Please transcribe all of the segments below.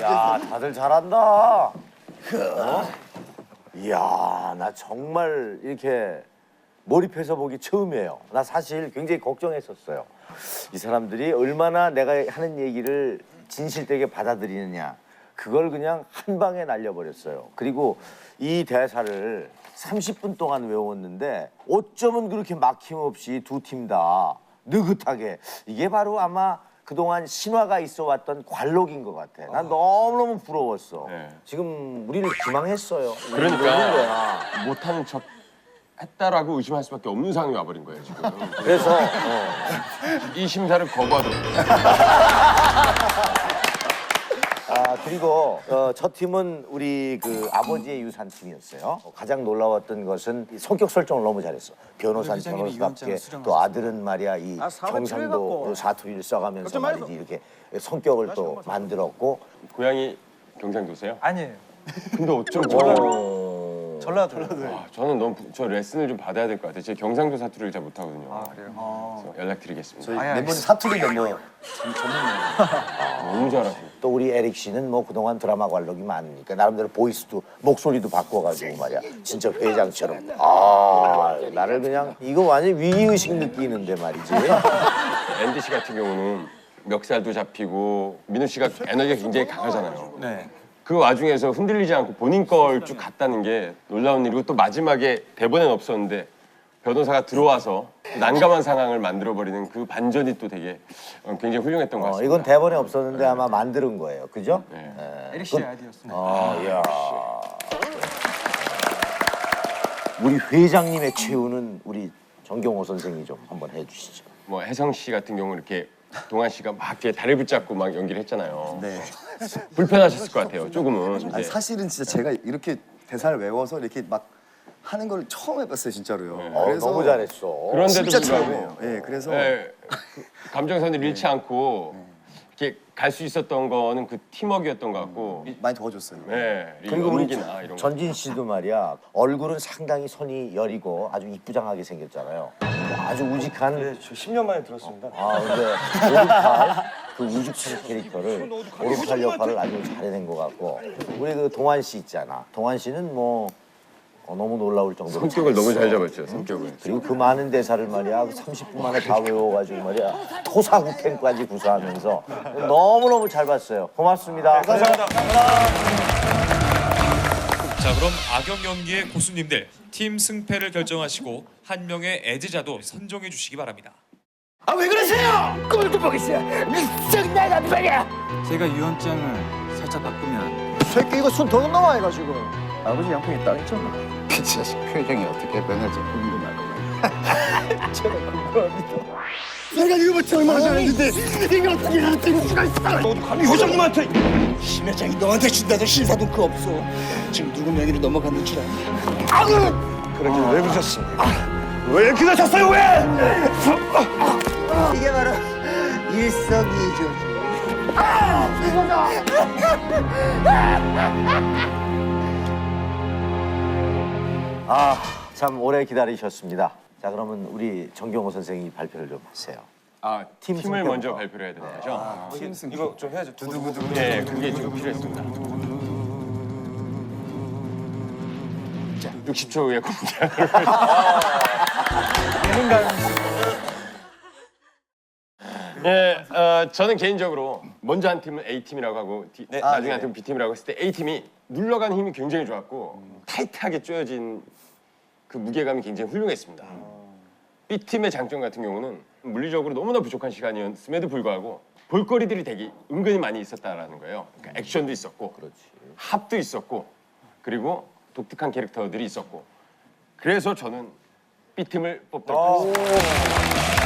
야, 다들 잘한다. 어? 이야, 나 정말 이렇게 몰입해서 보기 처음이에요. 나 사실 굉장히 걱정했었어요. 이 사람들이 얼마나 내가 하는 얘기를 진실되게 받아들이느냐. 그걸 그냥 한 방에 날려버렸어요. 그리고 이 대사를 30분 동안 외웠는데 어쩌면 그렇게 막힘없이 두 팀 다 느긋하게 이게 바로 아마 그동안 신화가 있어 왔던 관록인 것 같아. 난 너무너무 부러웠어. 네. 지금 우리를 기망했어요. 그러니까. 못하는 척 했다라고 의심할 수밖에 없는 상황이 와버린 거예요 지금. 그래서 어, 이 심사를 거부하도록. 아 그리고 어, 첫 팀은 우리 그 아버지의 유산 팀이었어요. 가장 놀라웠던 것은 이 성격 설정을 너무 잘했어. 변호사는 회장님이 변호사답게. 또 아들은 말이야 이 아, 경상도 필요해갖고. 사투리를 써가면서 걱정 말고. 말이지 이렇게 성격을 또 만들었고. 고향이 경상도세요? 아니에요. 근데 어쩜 어, 전라도. 와, 저는 너무 부- 저 레슨을 좀 받아야 될 것 같아요. 제가 경상도 사투리를 잘 못하거든요. 아 그래요? 연락드리겠습니다. 멤버는 알겠습니다. 사투리 멤버 너무 잘하시고. 또 우리 에릭 씨는 뭐 그동안 드라마 관록이 많으니까 나름대로 보이스도 목소리도 바꿔가지고 말이야 진짜 회장처럼 아 나를 그냥 이거 완전 위기의식 느끼는데 말이지 앤디 씨 같은 경우는 멱살도 잡히고 민우 씨가 에너지가 굉장히 강하잖아요. 네. 그 와중에서 흔들리지 않고 본인 걸 쭉 갔다는 게 놀라운 일이고 또 마지막에 대본엔 없었는데 변호사가 들어와서 난감한 상황을 만들어버리는 그 반전이 또 되게 어, 굉장히 훌륭했던 것 어, 같습니다. 이건 대본에 없었는데 아마 만드는 거예요 그죠? 네. 에릭 씨의 아이디어였습니다. 아, 이야. 우리 회장님의 최후는 우리 정경호 선생이 좀 한번 해주시죠. 뭐 혜성 씨 같은 경우 이렇게 동환 씨가 막 이렇게 다리 붙잡고 막 연기를 했잖아요. 네. 불편하셨을 것 같아요. 조금은. 아니, 이제. 사실은 진짜 제가 이렇게 대사를 외워서 이렇게 막 하는 걸 처음 해봤어요 진짜로요 어, 너무 잘했어. 그런데도 진짜 불구하고 처음이에요 예 그래서 예, 그 감정선을 잃지 않고 이렇게 갈 수 있었던 거는 그 팀워크였던 것 같고. 많이 도와줬어요 네, 그리고 우리 연기나 이런 거. 전진 씨도 말이야 얼굴은 상당히 손이 여리고 아주 이쁘장하게 생겼잖아요. 아주 우직한 네, 저 10년 만에 들었습니다. 아 근데 오른팔 그 우직한 캐릭터를 오른팔 역할을 아주 잘해낸 것 같고 우리 그 동환 씨 있잖아. 동환 씨는 뭐 어, 너무 놀라울 정도로 성격을 너무 잘. 잡았죠. 성격을. 그리고 그 많은 대사를 말이야 30분 만에 다 외워가지고 말이야 토사구팽까지 구사하면서 너무너무 잘 봤어요. 고맙습니다. 감사합니다. 자 그럼 악역 연기의 고수님들 팀 승패를 결정하시고 한 명의 애제자도 선정해 주시기 바랍니다. 제가 유언장을 살짝 바꾸면 새끼 이거 손더 넘어 해가지고. 아버지 양평에 땅 있잖아. 그 자식 표정이 어떻게 변할지 궁금하구만. 내가 이거부터 얼마나 잘했는데 이걸 어떻게 나한테 줄 수가 있어? 너도 감히 회장님한테 심 회장이 너한테 준다던 신사돈 그 없어. 지금 누구 명의로 넘어갔는 줄 아니? 아그 그러길 왜 그러셨습니까? 왜 그러셨어요 왜? 이게 바로 일석이조지. 아, 참 오래 기다리셨습니다. 자, 그러면 우리 정경호 선생이 발표를 좀 하세요. 아, 팀 팀을. 먼저 발표를 해야 되는 거죠? 이거 좀 해야죠. 두두두두. 네, 그게 좀 필요했습니다. 자, 60초 후에 공개하도록 예, 어, 저는 개인적으로 먼저 한 팀은 A 팀이라고 하고 디- 나중에 한 팀은 B 팀이라고 했을 때 A 팀이 물러가는 힘이 굉장히 좋았고 타이트하게 쪼여진 그 무게감이 굉장히 훌륭했습니다. B 팀의 장점 같은 경우는 물리적으로 너무나 부족한 시간이었음에도 불구하고 볼거리들이 되게 은근히 많이 있었다라는 거예요. 그러니까 액션도 있었고, 합도 있었고, 그리고 독특한 캐릭터들이 있었고. 그래서 저는 B 팀을 뽑도록 하겠습니다.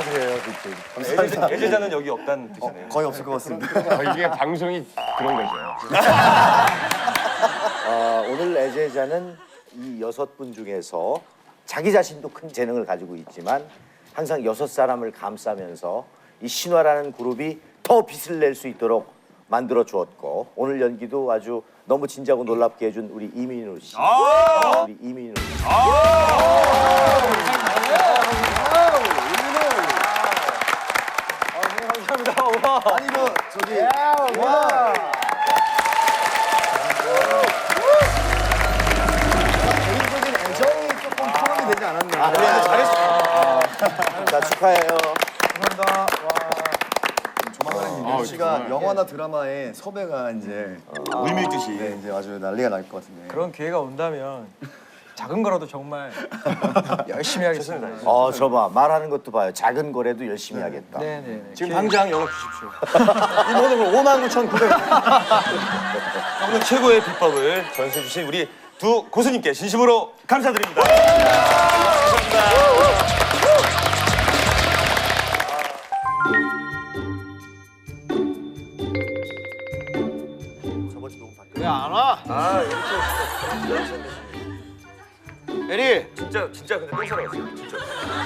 축하드려요, 빅 애제자, 애제자는 여기 없다는 뜻이네요. 거의 없을 것 같습니다 어, 이게 방송이 그런 거죠. 어, 오늘 애제자는 이 여섯 분 중에서 자기 자신도 큰 재능을 가지고 있지만 항상 여섯 사람을 감싸면서 이 신화라는 그룹이 더 빛을 낼 수 있도록 만들어 주었고 오늘 연기도 아주 너무 진지하고 놀랍게 해준 우리 이민우 씨. 우리 이민우 씨. 저기 와. 개인적인 애정이 조금 포함이 되지 않았나. 아, 그래도 잘했어. 자 축하해요. 조만간에 민우 씨가 영화나 드라마에 섭외가 이제 의미 있듯이 네, 이제 아주 난리가 날 것 같은데. 그런 기회가 온다면 작은 거라도 정말 열심히 하겠습니다. 어, 저 봐 말하는 것도 봐요. 작은 거래도 열심히 하겠다. 네네. 지금 당장 연락 주십시오. 이번으로 5만 9천 9백. 오늘 최고의 비법을 전수해 주신 우리 두 고수님께 진심으로 감사드립니다. 에리, 진짜 진짜 근데 똥 사러 왔어요. 진짜.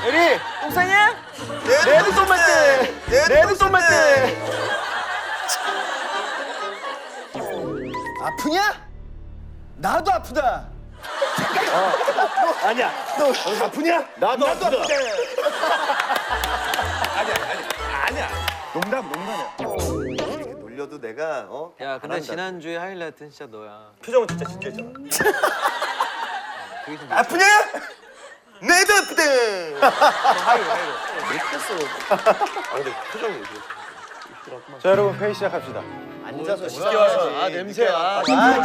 에리, 옥상이야? 내도 돈 맞대. 내도 돈 맞대. 아프냐? 나도 아프다. 아니야. 너 아프냐? 나도 아프다. 농담 농담이야. 이렇게 놀려도 내가 어? 야, 근데 지난주에 하이라이트는 진짜 너야. 표정은 진짜 진지했잖아. 아프냐? 내도 아프다. 자, 여러분 회의 시작합시다. 앉아서 시작해야지. 아, 냄새야. 아 진짜.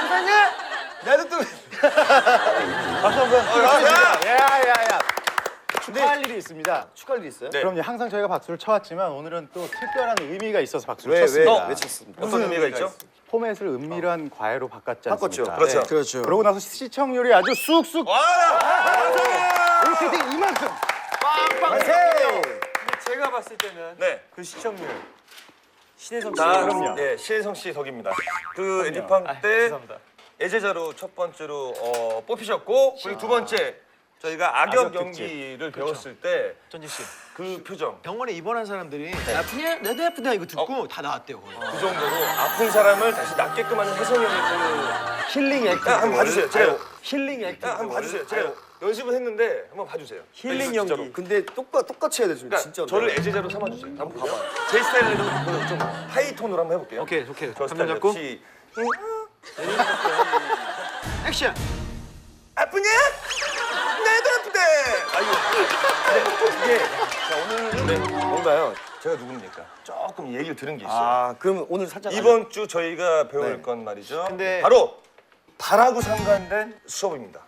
세상에. 나도 또. 야야야. 축하할 일이 있습니다. 축하할 일 있어요? 그럼 항상 저희가 박수를 쳐왔지만 오늘은 또 특별한 의미가 있어서 박수를 왜, 왜? 쳤습니다. 왜 쳤습니까? 어떤 의미가 있죠? 포맷을 은밀한 과외로 바꿨지 바꿨죠. 않습니까? 그렇죠. 그렇죠. 그러고 나서 시청률이 아주 쑥쑥 이렇게 돼 이만큼. 제가 봤을 때는 네. 그 시청률 신혜성 씨다 그럼요. 네, 신혜성 씨 덕입니다. 그 에디팡 아, 때 죄송합니다. 예제자로 첫 번째로 어, 뽑히셨고 그리고 두 번째 저희가 악역, 악역. 연기를 배웠을 때 전지 씨. 그 표정 병원에 입원한 사람들이 아프냐? 내도 아프다 이거 듣고 다 나왔대요. 거의. 그 정도로 아픈 사람을 다시 낫게끔 하는 형의 그 힐링. 야, 한번 봐주세요. 제가 힐링. 야, 한번 봐주세요. 제가 연습을 했는데 한번 봐주세요. 힐링 진짜로. 연기. 근데 똑같 똑같이 해야 돼 지금 그러니까 진짜. 저를 애제자로 삼아주세요. 한번 봐봐요. 제 스타일로 좀- 좀 하이 톤으로 한번 해볼게요. 오케이, 오케이. 저 감정 스타일로 잡고. 시 액션. 아프냐? 나도 아프대. 아 이거 네, 이게 자 오늘은 뭔가요? 제가 누굽니까? 조금 얘기를 들은 게 있어요. 아 그럼 오늘 살짝 이번 주 저희가 배울 네. 건 말이죠. 근데- 바로 발하고 상관된 수업입니다.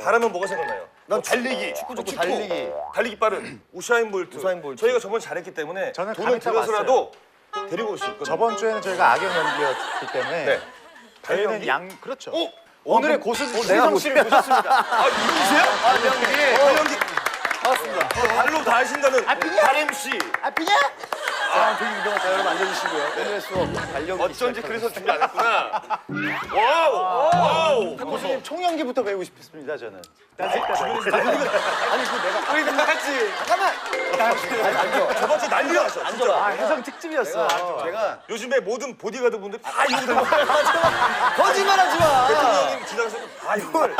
발하면 뭐가 생각나요? 난 달리기, 축구, 축구, 달리기. 달리기 빠른 우샤인 볼트. 우사인 볼트. 저희가 저번 잘했기 때문에 저는 돈을 들여서라도 데리고 올 수 있거든요. 저번 주에는 저희가 악역 연기였기 때문에 네. 저희는? 양 그렇죠. 어? 오늘의 고수는 혜성 씨를 모셨습니다. 아 이분이세요? 아 연기. 어, 연기. 맞습니다. 어, 발로 다 하신다는 발 MC. 아, 되게 유명한 자 여러분 앉아주시고요. 오늘의 수업 달력. 어쩐지 그래서 준비 안 했구나. 와우. 와우. 고수님 총연기부터 배우고 싶습니다 저는. 저번 주 난리 났어. 진짜. 아 혜성 특집이었어. 제가 요즘에 모든 보디가드 분들 다 이러고 다녀요. 거짓말하지 마. 대통령님 지나가서 다 이걸.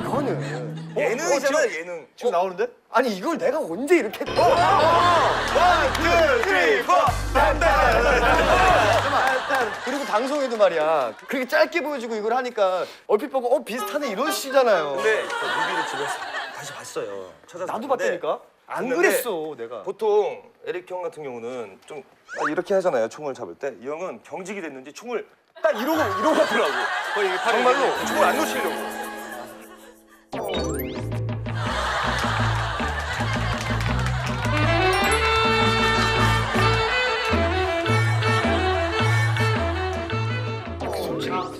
이거는 예능이잖아 예능. 지금 나오는데? 아니 이걸 내가 언제 이렇게 했어? 그리고 방송에도 말이야 그렇게 짧게 보여주고 이걸 하니까 얼핏 보고 어 비슷하네 이러시잖아요. 근데 저 뮤비를 집에서 다시 봤어요. 찾아서 나도 봤다니까. 안 그랬어 내가. 보통 에릭 형 같은 경우는 좀 아, 이렇게 하잖아요. 총을 잡을 때 이 형은 경직이 됐는지 총을 딱 이러고 이러고 하더라고. 정말로 총을 안 놓치려고.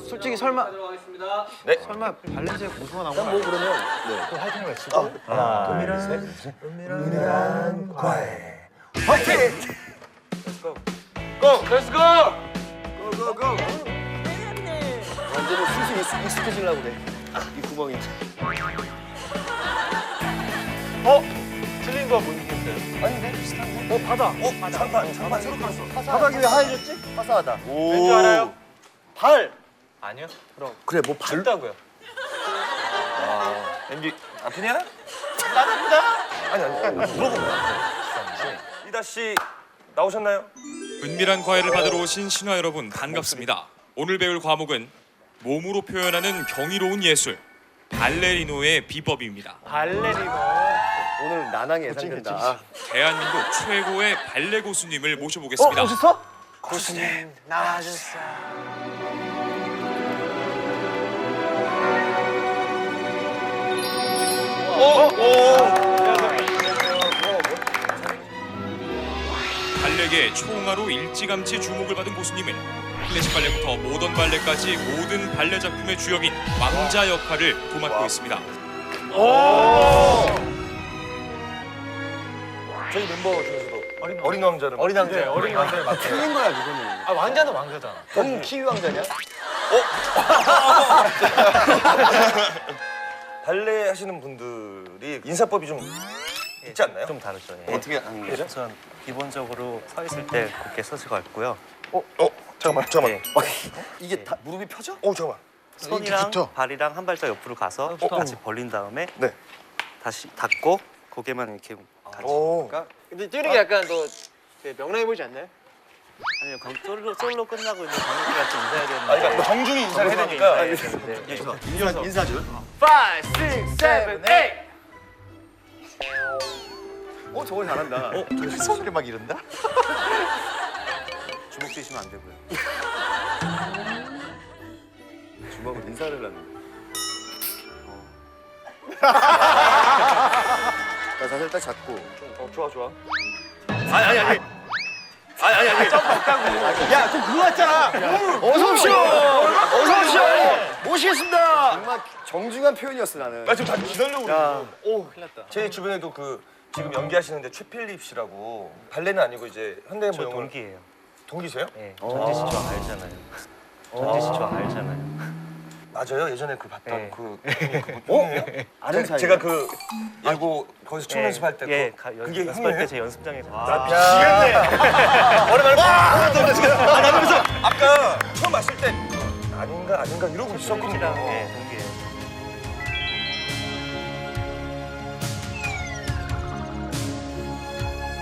솔직히 설마 네. 설마 발렌시아 고수가 나온 거뭐 그러면 또 화이팅을 외치고 고! 렛츠 고! 완전히 슬슬 익숙- 익숙해지려고 그래. 이 구멍이. 어? 틀린 거 뭔지 아닌데 비슷한데? 어 바다. 어 장판 장판 새로 깔았어. 바닥이 왜 하얘졌지? 화사하다. 왠지 알아요? 발. 아니요. 그럼 그래 뭐 발. 준다고요. 왠지 아프냐? 아니 아니 물어본 거야. 이다 씨 나오셨나요? 은밀한 과외를 받으러 오신 신화 여러분 반갑습니다. 오늘 배울 과목은 몸으로 표현하는 경이로운 예술 발레리노의 비법입니다. 발레리노. 오늘 난항이 예상된다. 대한민국 최고의 발레 고수님을 모셔보겠습니다. 오셨어? 고수님 나와주세요. 발레계 초홍화로 일찌감치 주목을 받은 고수님은 클래식 발레부터 모던 발레까지 모든 발레 작품의 주역인 왕자 역할을 도맡고 있습니다. 저희 멤버 중에서도 어린 왕자를 어린 왕자. 네, 어린 왕자를 맡아요. 틀린 거야 그거는. 아 왕자는 왕자잖아. 넌 키위 왕자냐? 발레 하시는 분들이 인사법이 좀 있지 않나요? 좀 다르죠. 네. 예. 어떻게 하는 거죠? 우선 기본적으로 서 있을 때 곧게 서지가 있고요. 어 잠깐만 잠깐만. 이게 다 무릎이 펴져? 어 잠깐만. 손이랑 붙어. 발이랑 한 발짝 옆으로 가서 같이 벌린 다음에 네. 다시 닫고 고개만 이렇게 같이. 오. 근데 뛰는 약간 또 되게 명랑해 보이지 않나요? 아니요, 그럼 솔로 솔로 끝나고 이제 관객들 같이 인사해야 되는데. 아 그러니까 정중히 인사를 해야 되니까. 인사해야 되는데. 인사 인사 줄. 5, 6, 7, 8. 어 저거 잘한다. 어 손을 막 이런다? 주먹 쥐시면 안 되고요. 주먹을 인사를 하는. 자 자세를 딱 잡고. 어 좋아 좋아. 야, 또 그거 같잖아. 어서 오시오. 어서 오시오. 모시겠습니다. 정말 정중한 표현이었어 나는. 나 지금 다 기다려고 야, 있어. 오, 큰일 났다. 제 주변에도 그 지금 연기하시는데 최필립 씨라고 발레는 아니고 이제 현대 저 무용을 동기예요. 동기세요? 예. 전지 씨저 알잖아요. 전지 씨저 알잖아요. 맞아요. 예전에 그 봤던 네. 그 어? 아는 사이. 제가 그 일고 거기서 춤 예, 연습할 때 예, 그- 가, 연, 그게 연습할 형이에요? 때제 연습장에서 아, 미치겠네. 오랜만에 와! 나 그래서 아까 처음 봤을 때 아닌가 아닌가 이러고 있었거든요. 예, 동기예요.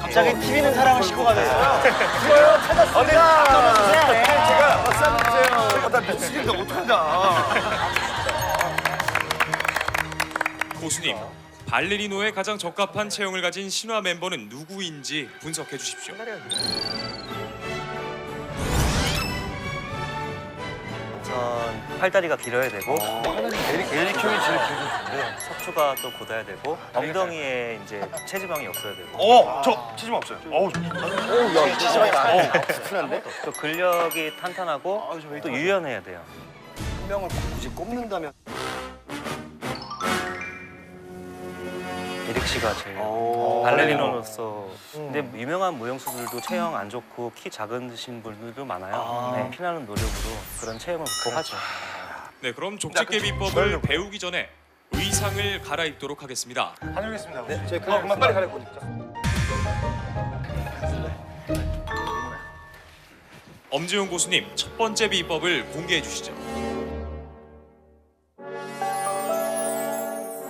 갑자기 TV는 사랑을 싣고 가면서 제가 박수 주세요. 나 미치겠다 못한다. 고수님, 발레리노에 가장 적합한 체형을 가진 신화 멤버는 누구인지 분석해 주십시오. 우선 팔다리가 길어야 되고 에릭 에릭 형이 제일 길고 척추가 또 곧아야 되고 엉덩이에 이제 체지방이 없어야 되고 어, 저 치즈만 없어요. 어우, 오, 야, 지지방이 많네. 큰일난데? 또 근력이 탄탄하고 또 유연해야 돼요. 한 명을 굳이 꼽는다면. 에릭 씨가 제일 발레리노로서 근데 유명한 무용수들도 체형 안 좋고 키 작으신 분들도 많아요. 네, 피나는 노력으로 그런 체형을 극복하죠. 네, 그럼 족집게 비법을 배우기 전에 의상을 갈아입도록 하겠습니다. 다녀오겠습니다. 네, 저희 어, 그만 빨리 진짜. 엄지용 고수님 첫 번째 비법을 공개해 주시죠.